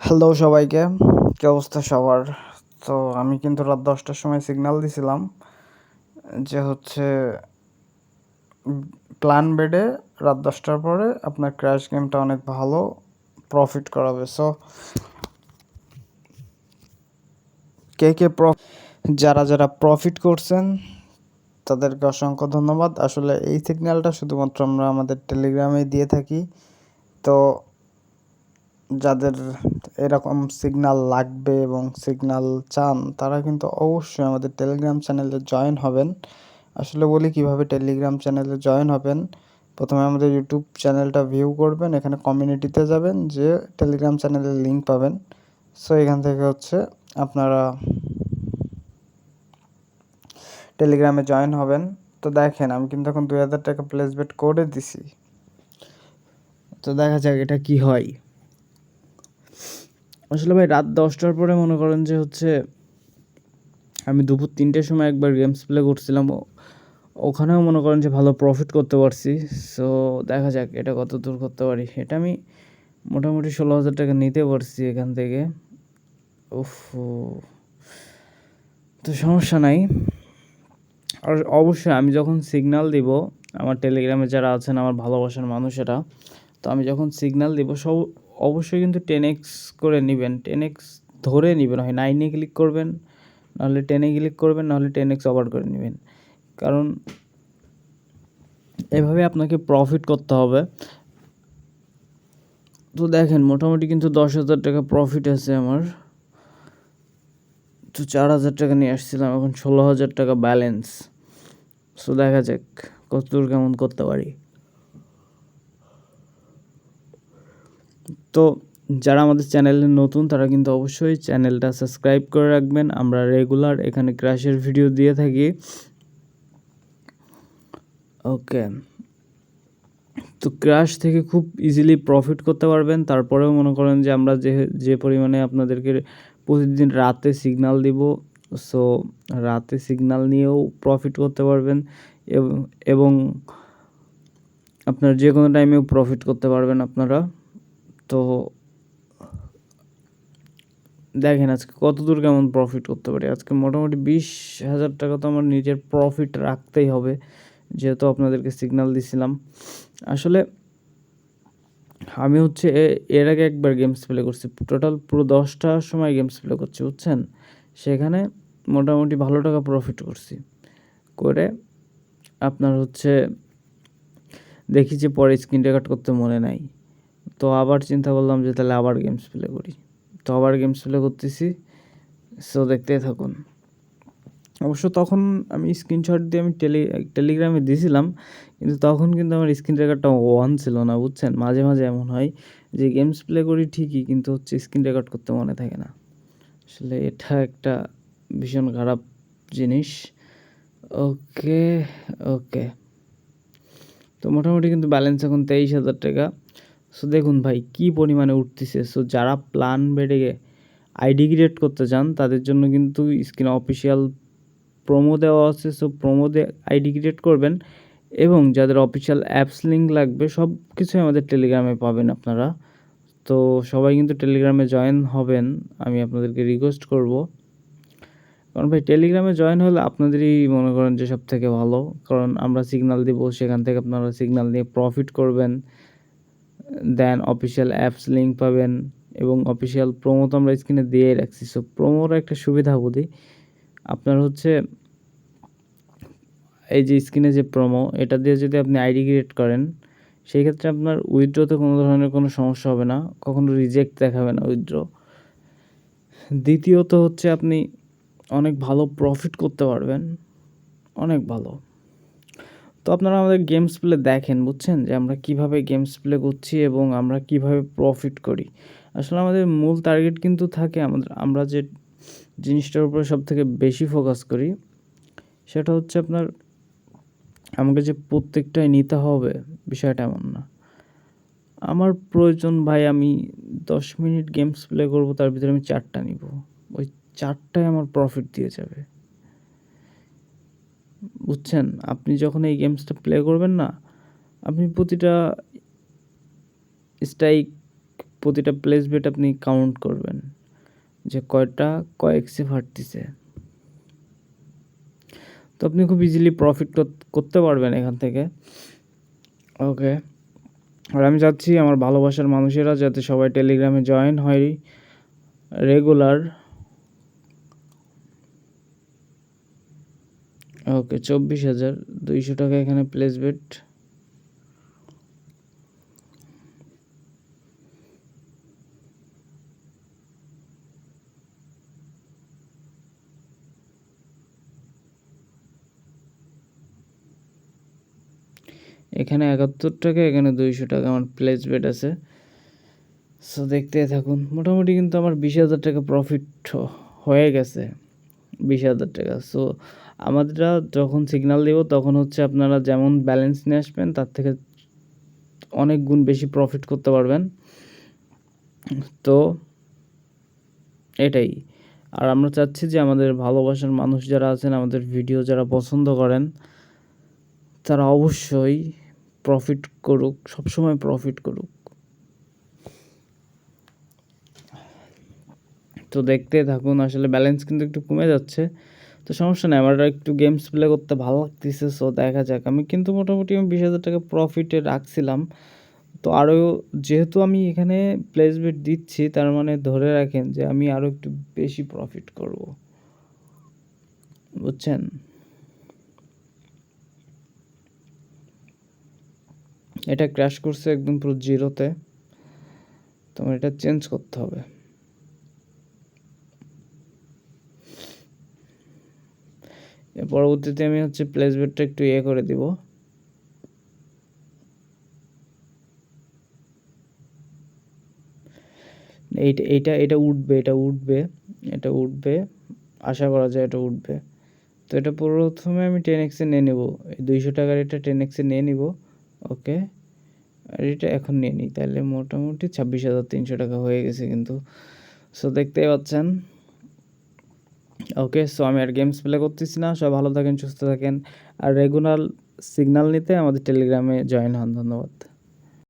Hello সবাইকে, কী অবস্থা সবার? তো আমি কিন্তু রাত দশটার সময় সিগনাল দিছিলাম যে হচ্ছে প্ল্যান বেডে রাত দশটার পরে আপনার ক্র্যাশ গেমটা অনেক ভালো প্রফিট করাবে। সো কে কে যারা যারা প্রফিট করছেন, তাদেরকে অসংখ্য ধন্যবাদ। আসলে এই সিগন্যালটা শুধুমাত্র আমরা আমাদের টেলিগ্রামে দিয়ে থাকি। তো যাদের এরকম সিগনাল লাগবে এবং সিগনাল চান, তারা কিন্তু অবশ্যই আমাদের টেলিগ্রাম চ্যানেলে জয়েন হবেন। আসলে বলি কীভাবে টেলিগ্রাম চ্যানেলে জয়েন হবেন? প্রথমে আমাদের ইউটিউব চ্যানেলটা ভিউ করবেন, এখানে কমিউনিটিতে যাবেন যে টেলিগ্রাম চ্যানেলের লিঙ্ক পাবেন। সো এখান থেকে হচ্ছে আপনারা টেলিগ্রামে জয়েন হবেন। তো দেখেন, আমি কিন্তু এখন দুই হাজার টাকা প্লেসবেট করে দিছি। তো দেখা যাক এটা কি হয়। আসলে ভাই রাত দশটার পরে মনে করেন যে হচ্ছে আমি দুপুর তিনটের সময় একবার গেমস প্লে করছিলাম। ওখানেও মনে করেন যে ভালো প্রফিট করতে পারছি। সো দেখা যাক এটা কত দূর করতে পারি। এটা আমি মোটামুটি ষোলো হাজার টাকা নিতে পারছি এখান থেকে। উফ তো সমস্যা নাই। আর অবশ্যই আমি যখন সিগনাল দিব, আমার টেলিগ্রামে যারা আছেন, আমার ভালোবাসার মানুষেরা তো আমি যখন সিগনাল দিব, সব অবশ্যই কিন্তু টেন এক্স করে নেবেন। টেন এক্স ধরে নেবেন, হয় নাইনে ক্লিক করবেন, নাহলে টেনে ক্লিক করবেন, নাহলে টেন এক্স ওভার করে নেবেন। কারণ এভাবে আপনাকে প্রফিট করতে হবে। তো দেখেন, মোটামুটি কিন্তু দশ হাজার টাকা প্রফিট আছে আমার। তো চার হাজার টাকা নিয়ে আসছিলাম, এখন ষোলো হাজার টাকা ব্যালেন্স সো দেখা যাক কতদূর কেমন করতে পারি। তো যারা আমাদের চ্যানেলে নতুন, তারা কিন্তু অবশ্যই চ্যানেলটা সাবস্ক্রাইব করে রাখবেন। আমরা রেগুলার এখানে ক্র্যাশের ভিডিও দিয়ে থাকি। ওকে। তো ক্র্যাশ থেকে খুব ইজিলি প্রফিট করতে পারবেন। তারপরেও মনে করেন যে আমরা যে যে পরিমাণে আপনাদেরকে প্রতিদিন রাতে সিগনাল দিব সো রাতে সিগনাল নিয়েও প্রফিট করতে পারবেন এবং আপনার যে কোনো টাইমেও প্রফিট করতে পারবেন আপনারা। তো দেখেন আজকে কত দূর কেমন প্রফিট করতে পারি? আজকে মোটামুটি বিশ হাজার টাকা তো আমার নিজের প্রফিট রাখতেই হবে, যেহেতু আপনাদেরকে সিগনাল দিছিলাম। আসলে আমি হচ্ছে এর আগে একবার গেমস প্লে করছি। টোটাল পুরো দশটার সময় গেমস প্লে করছি, বুঝছেন? সেখানে মোটামুটি ভালো টাকা প্রফিট করছি। করে আপনার হচ্ছে, দেখি যে পরে স্ক্রিন রেকর্ড করতে মনে নাই। তো আবার চিন্তা করলাম যে তাহলে আবার গেমস প্লে করি। তো আবার গেমস প্লে করতেছি সো দেখতেই থাকুন। অবশ্য তখন আমি স্ক্রিনশট দিয়ে আমি টেলি টেলিগ্রামে দিয়েছিলাম, কিন্তু তখন কিন্তু আমার স্ক্রিন রেকর্ডটা ওয়ান ছিল না, বুঝছেন? মাঝে মাঝে এমন হয় যে গেমস প্লে করি ঠিকই, কিন্তু হচ্ছে স্ক্রিন রেকর্ড করতে মনে থাকে না। আসলে এটা একটা ভীষণ খারাপ জিনিস। ওকে ওকে তো মোটামুটি কিন্তু ব্যালেন্স এখন তেইশ হাজার টাকা। সো দেখুন ভাই, কি পরিমাণে উঠতেছে। সো যারা প্ল্যান বেড়ে আইডি ক্রিয়েট করতে চান, তাদের জন্য কিন্তু স্ক্রিন অফিসিয়াল প্রোমো দেওয়া আছে। সো প্রোমোতে আইডি ক্রিয়েট করবেন এবং যাদের অফিসিয়াল অ্যাপস লিঙ্ক লাগবে, সব কিছুই আমাদের টেলিগ্রামে পাবেন আপনারা। তো, সবাই কিন্তু টেলিগ্রামে জয়েন হবেন, আমি আপনাদেরকে রিকোয়েস্ট করব। কারণ ভাই টেলিগ্রামে জয়েন হলে আপনাদেরই মনে করেন যে সব থেকে ভালো। কারণ আমরা সিগনাল দিব, সেখান থেকে আপনারা সিগনাল নিয়ে প্রফিট করবেন। দেন অফিসিয়াল অ্যাপস লিঙ্ক পাবেন এবং অফিসিয়াল প্রোমো তো আমরা স্ক্রিনে দিয়েই রাখছি। সো প্রোমোর একটা সুবিধা বুঝি, আপনার হচ্ছে এই যে স্ক্রিনে যে প্রোমো এটা দিয়ে যদি আপনি আইডি ক্রিয়েট করেন, সেই ক্ষেত্রে আপনার উইথড্রোতে কোনো ধরনের কোনো সমস্যা হবে না, কখনো রিজেক্ট দেখাবে না উইথড্রো দ্বিতীয়ত হচ্ছে আপনি অনেক ভালো প্রফিট করতে পারবেন, অনেক ভালো। তো আপনারা আমাদের গেমস প্লে দেখেন, বুঝছেন? যে আমরা কীভাবে গেমস প্লে করছি এবং আমরা কীভাবে প্রফিট করি। আসলে আমাদের মূল টার্গেট কিন্তু থাকে আমাদের, আমরা যে জিনিসটার উপরে সব থেকে বেশি ফোকাস করি, সেটা হচ্ছে আপনার আমাকে যে প্রত্যেকটাই নিতে হবে বিষয়টা এমন না। আমার প্রয়োজন ভাই আমি দশ মিনিট গেমস প্লে করব, তার ভিতরে আমি চারটা নিব। ওই চারটায় আমার প্রফিট দিয়ে যাবে। বুঝছেন? আপনি যখন এই গেমসটা প্লে করবেন না, আপনি প্রতিটা স্ট্রাইক প্রতিটা প্লেস বেট আপনি কাউন্ট করবেন যে কয়টা কয়েকসে ফাটতিছে তো আপনি খুব ইজিলি প্রফিট করতে পারবেন এখান থেকে। ওকে আর আমি চাচ্ছি আমার ভালোবাসার মানুষেরা যাতে সবাই টেলিগ্রামে জয়েন হয় রেগুলার ওকে, চব্বিশ হাজার, দুইশো টাকা এখানে প্লেস এখানে একাত্তর টাকা, এখানে দুইশো টাকা আমার প্লেস বেট আছে। সো দেখতে থাকুন, মোটামুটি কিন্তু আমার বিশ হাজার টাকা প্রফিট হয়ে গেছে, বিশ হাজার টাকা। সো আমাদেরটা যখন সিগনাল দেব, তখন হচ্ছে আপনারা যেমন ব্যালেন্স নিয়ে আসবেন, তার থেকে অনেক গুণ বেশি প্রফিট করতে পারবেন। তো এটাই। আর আমরা চাচ্ছি যে আমাদের ভালোবাসার মানুষ যারা আছেন, আমাদের ভিডিও যারা পছন্দ করেন, তারা অবশ্যই প্রফিট করুক, সবসময় প্রফিট করুক। তো দেখতে থাকুন, আসলে ব্যালেন্স কিন্তু একটু কমে যাচ্ছে। তো সমস্যা নেই, আমার একটু গেমস প্লে করতে ভালো লাগতেছে সো দেখা যাক। আমি কিন্তু মোটামুটি আমি বিশ হাজার টাকা প্রফিটে রাখছিলাম। তো আরও যেহেতু আমি এখানে প্লেসমেন্ট দিচ্ছি, তার মানে ধরে রাখেন যে আমি আরও একটু বেশি প্রফিট করব। বুঝছেন? এটা ক্র্যাশ করছে একদম পুরো জিরোতে তোমার এটা চেঞ্জ করতে হবে। পরবর্তীতে আমি হচ্ছে প্লেসমেন্টটা একটু ইয়ে করে দিব। এইটা এইটা, এটা উঠবে এটা উঠবে এটা উঠবে, আশা করা যায় এটা উঠবে। তো এটা প্রথমে আমি টেন এক্সে নিয়ে নেব। এই দুইশো টাকার এটা টেন এক্সে নিয়ে নিব, ওকে? আর এটা এখন নিয়ে নিই, তাহলে মোটামুটি ছাব্বিশ হাজার তিনশো টাকা হয়ে গেছে কিন্তু। সো দেখতেই পাচ্ছেন। ওকে সো আমি আর গেমস প্লে করতেছি না, সবাই ভালো থাকেন, সুস্থ থাকেন। আর রেগুলার সিগনাল নিতে আমাদের টেলিগ্রামে জয়েন হন, ধন্যবাদ।